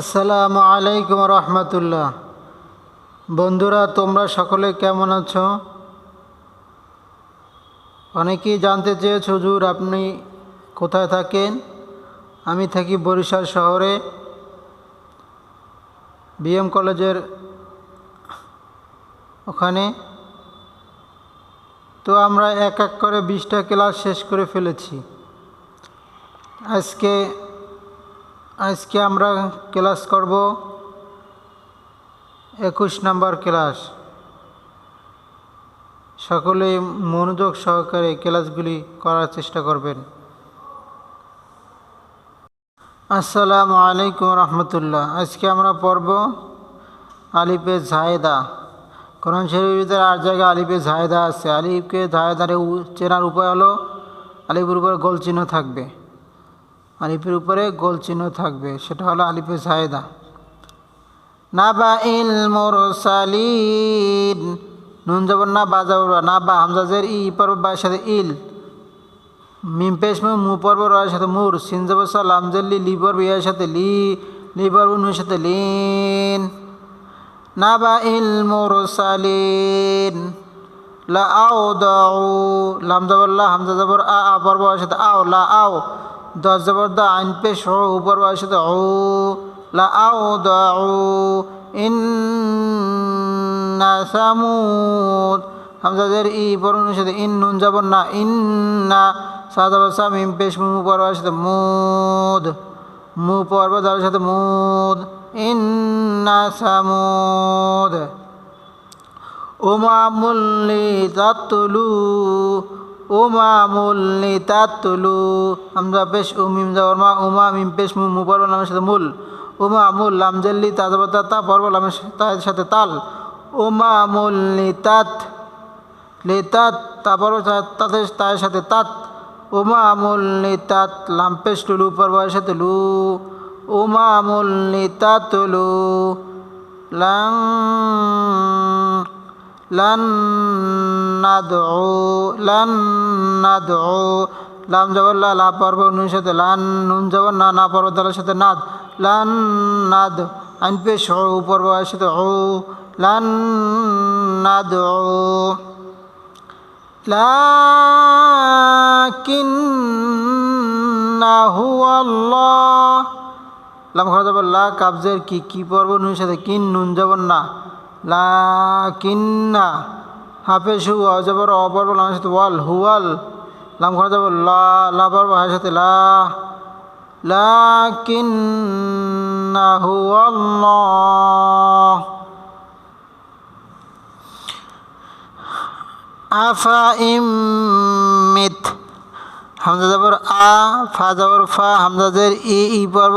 আসসালামু আলাইকুম রহমতুল্লাহ। বন্ধুরা, তোমরা সকলে কেমন আছো? অনেকেই জানতে চেয়েছ, হুজুর, আপনি কোথায় থাকেন? আমি থাকি বরিশাল শহরে। বিএম কলেজের ওখানে। তো আমরা এক এক করে বিশটা ক্লাস শেষ করে ফেলেছি। আজকে আজকে আমরা ক্লাস করব একুশ নাম্বার ক্লাস। সকলে মনোযোগ সহকারে ক্লাসগুলি করার চেষ্টা করবেন। আসসালামু আলাইকুম রহমতুল্লাহ। আজকে আমরা পড়ব আলিফে জায়দা। কোরআন শরীফের আর জায়গায় আলিফে জায়দা আছে। আলিফকে জায়দারে উ- চেনার উপায় হলো আলিফের উপরে গোল চিহ্ন থাকবে। আলিফের উপরে গোল চিহ্ন থাকবে, সেটা হলো আলিফে জায়দা। নাবা ইল মোরসালিন। নুন যাবর না, বা যাবর না বা হামজাজের ই পর্ব বা সাথে ইল। মিম পেশ মু পর্ব রয়ের সাথে মুর। সিন যাবর সা লামজের লি লি পর্ব ইয়ার সাথে লি লি পর্ব নুর সাথে লিন। নাবা ইল মোরসালিন। লা আও দাউ লাম যাবর লা, হামজা যাবর আ আ পর্ব সাথে আও, লা আও। দশ যাবর দা আইন পেশ ও উপর সাথে ও লা আও সামুদ। হামজাদের ই পরনের সাথে ইন নুন যাবর না। ইন্না সা যাবর সা মিম পেশ মু পর্ব আর সাথে মুদ। মু পর্ব সাথে মুদ। ইন্না সামুদ। উমামুল্লি তাতুলু উমামুল্লি তাতুলু আমরা পেশ উমিম যাওয়ার মা উমা মিম পেশ মু মু পর্ব নামের সাথে মূল। উমামুল লামজল্লি তাজবতা তা পর্ব নামের সাথে- তাল। উমামুল্লি তাত লি তাত তা পর্ব তা- তাদের তার সাথে তাত। উমামুল্লি তাত লাম পেশ টুলু পর্বের সাথে লু। উমামুল্লি তাতুলু লাং লান নাদউ লান নাদউ। লাম জবর লা লা পর্ব নুন সাথে লান, নুন জবর না না পর্ব দালের সাথে নাদ। লান নাদ, আইন পেশ ও পর্ব এর সাথে ও লান নাদউ। লাকিন্নাহু আল্লাহ। লাম খরা যাব লা কাবজের কি কি পর্ব নুন সাথে কিন, নুন যাবর না। লা কিন্না হাফে সু অজবর অপর্ব লামের সাথে ওয়াল হুয়াল লাম খরা যাব লা পর্ব সাথে লা। লাকিন্নাহু আল্লাহ আফা ইমিত হামজা যাবর আ, ফা যাবর ফা, হামজাদের ই ই পর্ব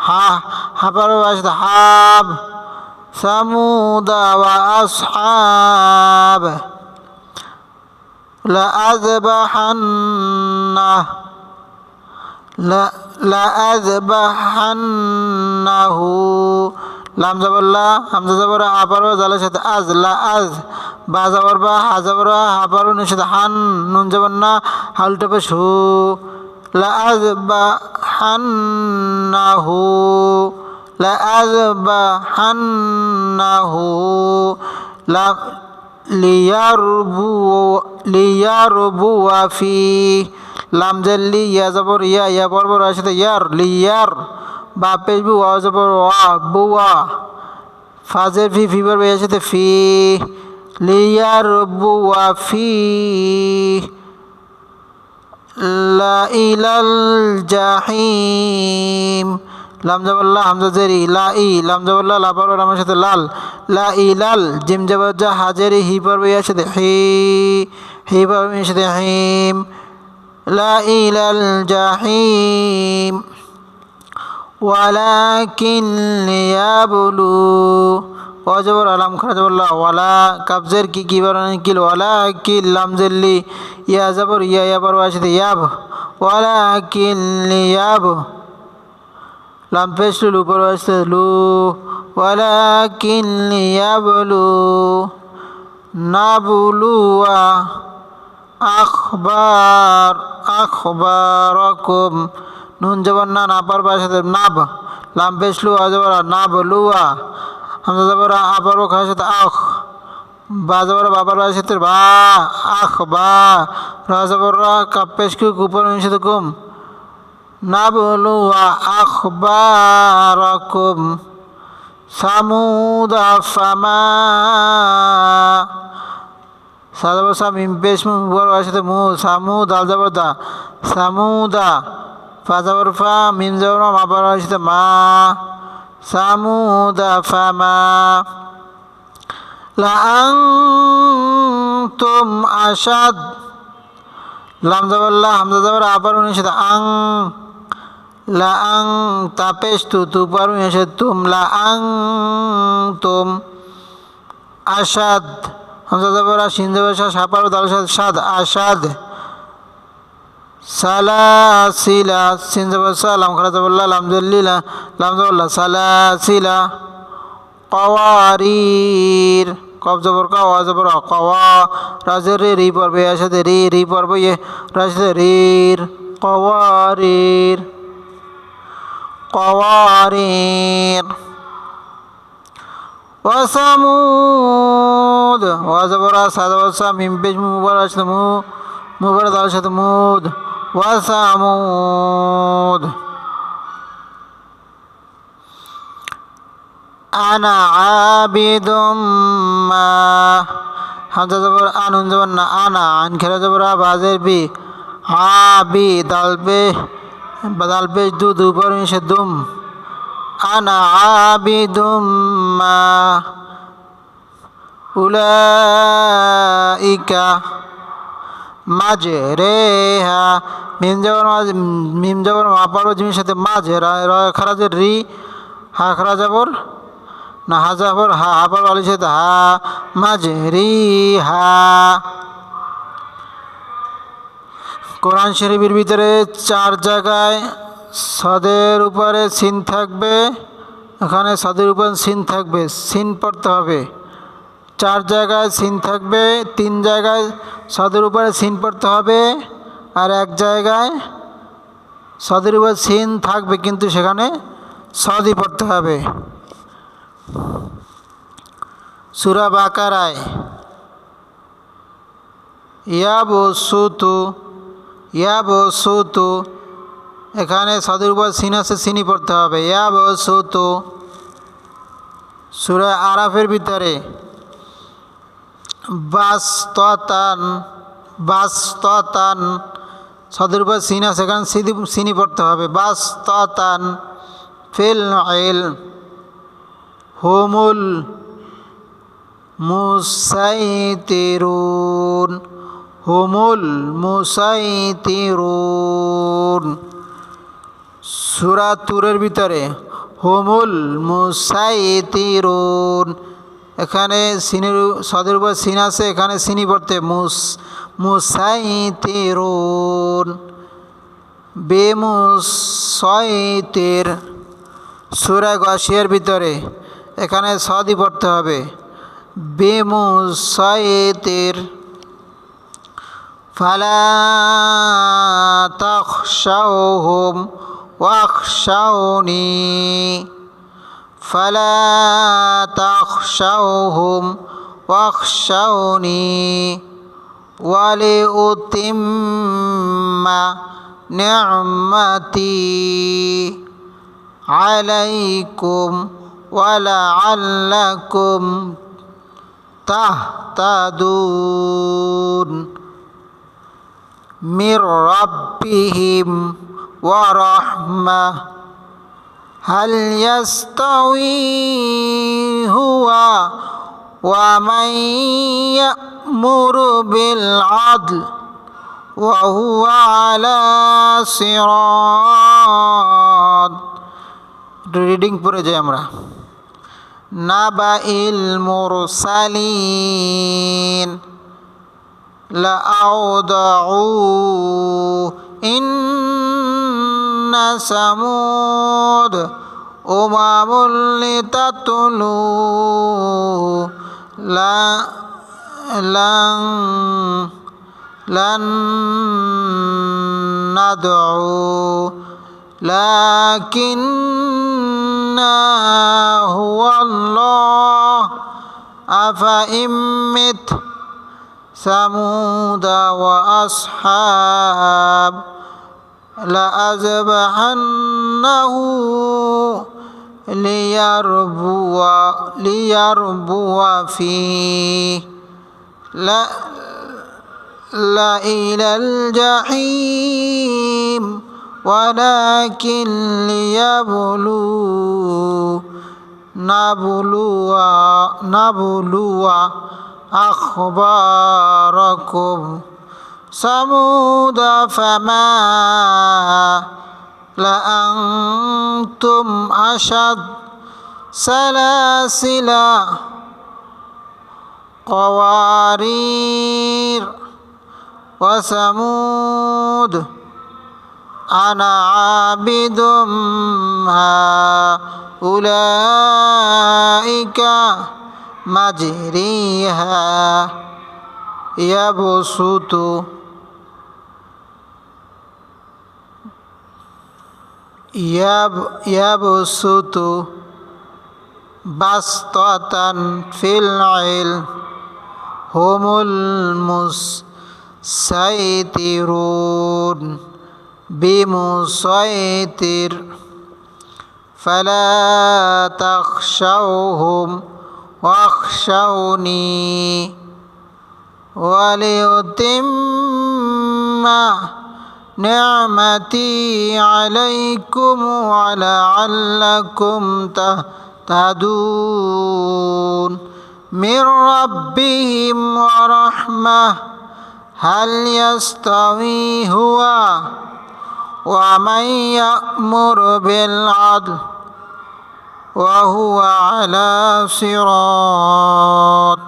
হা হাবার বাসতে হাব সামুদা ওয়া আসহাব لأذبحنه لا لأذبحنه লাম যাবর লা হামজা যাবর আবার জালের সাথে আজ লা আজ বা যাবর বা হা যাবর হাবার নুন সাথে হান নুন যাবর না হাল টপে সু লা আজ বা লা বা হান্নাহু লা লিয়ারবু লিয়ারবু ফি লাম জাল্লি ইয়া যাবর ইয়া ইয়া বর্বর আর সাথে ইয়ার লিয়ার বা পেশবু ওয়া যাবর ওয়া বুয়া ফাজের ফি ফি বর্ব এর সাথে ফি লিয়ারবু ফি লা ইলাল জাহিম। লাম জাবাল্লাহ হামজা জেরি, লা ই, লাম জাবাল্লাহ লা পর্ব আমার সাথে লাল। লা ই লাল জিম জাবাজ্জা হাজেরি হি পর্ব ইয়ার সাথে হি। হি পর্ব এর সাথে হিম। লা ইলাল জাহিম। ওয়ালাকিন লিয়াবলু। অজবর আলাম খারাজবল্লাহ ওয়ালা কাবজের কি কি বানানি কিল ওয়ালা, কিল লামজেল্লি ইয়া জবর, ইয়া ইয়া বর আছে ইয়াব, ওয়ালা কিল লিয়াব। লাম পেশ লু উপর আছে লু, ওয়ালা কিল লিয়াবলু, নাবলুয়া, আখবার, আখবারকুম, নুন জবর না নাপার বাসাতে নাব, লাম পেশলু আজবর নাব লুয়া হামজা জবর আপার খাওয়ার সাথে আখ বা জবর বাবার বাসাতে বা, আখ বা রা জবর রা কাপ পেশকু কুপর সাথে কুম নাব লুয়া আখবারকুম সামুদা ফামা সাদা বসা মিম পেশ মু বড় সাথে মু সামু দাল যাবর দা সামুদা ফা যাবর ফা মিম যাবর মা বড় সাথে মা। সামুদা ফামা লাআনতুম আশাদ। লাম লা, হামজা যাবর আবার উনি সাথে আং। লাআং তাপেশ তু তু পারু তুম লাআং তুম। আশাদ। হামজা যাবরা সিন্ধু ভাষা সাপার দাল সাদ, আশাদ। সালাসিলা সিন্ধু ভাষা লাম খারা যাবল্লা লামদুল্লিলা লাম যাবল্লা সালাসিলা কওয়ারির কব জবর কাওয়া জবর কওয়া রাজের রে রি পর্বে আসাতে রি রি পর্ব ইয়ে রাজতে রির কওয়ারির কওয়ারির وثمود وزبر صاد وسا من بيج مبارك সাথে মু মুবারক দাল সাথে মুদ وثمود أنا عابد ما হামজা জবর আনুন জবর না আনা আন খেলা জবর বাজের বি আবি দালবে বাদালবে দু দুপর মিশে দুম أنا عابد মাঝে রে হা মিম যাবার মাঝে, মিম যাবার আবারও জিমের সাথে মাঝে খারাজের রি, হা খারা যাবর না হা যাবর হা আবার আলির সাথে হা মাঝে রি হা কোরআন শরীফের ভিতরে চার জায়গায় সদের উপরে সিন থাকবে। এখানে সদের উপরে সিন থাকবে, সিন পড়তে হবে। চার জায়গায় সিন থাকবে, তিন জায়গায় সদের উপরে সিন পড়তে হবে। আর এক জায়গায় সদের উপরে সিন থাকবে কিন্তু সেখানে সদই পড়তে হবে। সুরা বাকারায় ইয়াবো সুতু ইয়াবো সুতু এখানে সাধুর উপর সিন আছে সিনি পড়তে হবে। ইয়া সুতু সুরা আরাফের ভিতরে। বাস্ততান বাস্ততান। সাধুর উপর সিন আছে এখানে সিদি সিনি পড়তে হবে। বাস্ততান ফিল আইল হুমুল মুসাইতিরুন হুমুল মুসাইতিরুন। সুরা তুরের ভিতরে, হোমুল মুসাইতিরুন। এখানে সিনের সাদের উপর সিন আছে, এখানে সিনি পড়তে। মুস মুসাই তেরুন বেমুসের সুরা গশিয়ার ভিতরে। এখানে সদি পড়তে হবে। বেমুসের ফালা তখ শাহ হোম ওয়াক শাওনি فلا تخشوهم واخشوني ولأتم نعمتي عليكم ولعلكم تهتدون. من ربهم ورحمة هل يستوي هو ومن يأمر بالعدل وهو على صراط একটু রিডিং পড়ে যাই আমরা নাবা ইল মুরসালিন لأوضعوا إن ثمود أمم لتتلوا لا لن لن ندعو. لكن هو الله أفإن مت ثمود وأصحاب لأذبحنه ليربو ليربو فيه. لا إلى الجحيم ولكن ليبلو نبلو نبلو أخباركم. ثمود فما لأنتم أشد سلاسل قوارير وثمود أنا عابد أولئك مجريها يبسط يبسط بسطة في العلم هم المسيطرون بمسيطر فلا تخشوهم واخشوني وليتم نعمتي عليكم ولعلكم تهتدون. من ربهم ورحمة. هل يستوي هو ومن يأمر بالعدل وهو على صراط.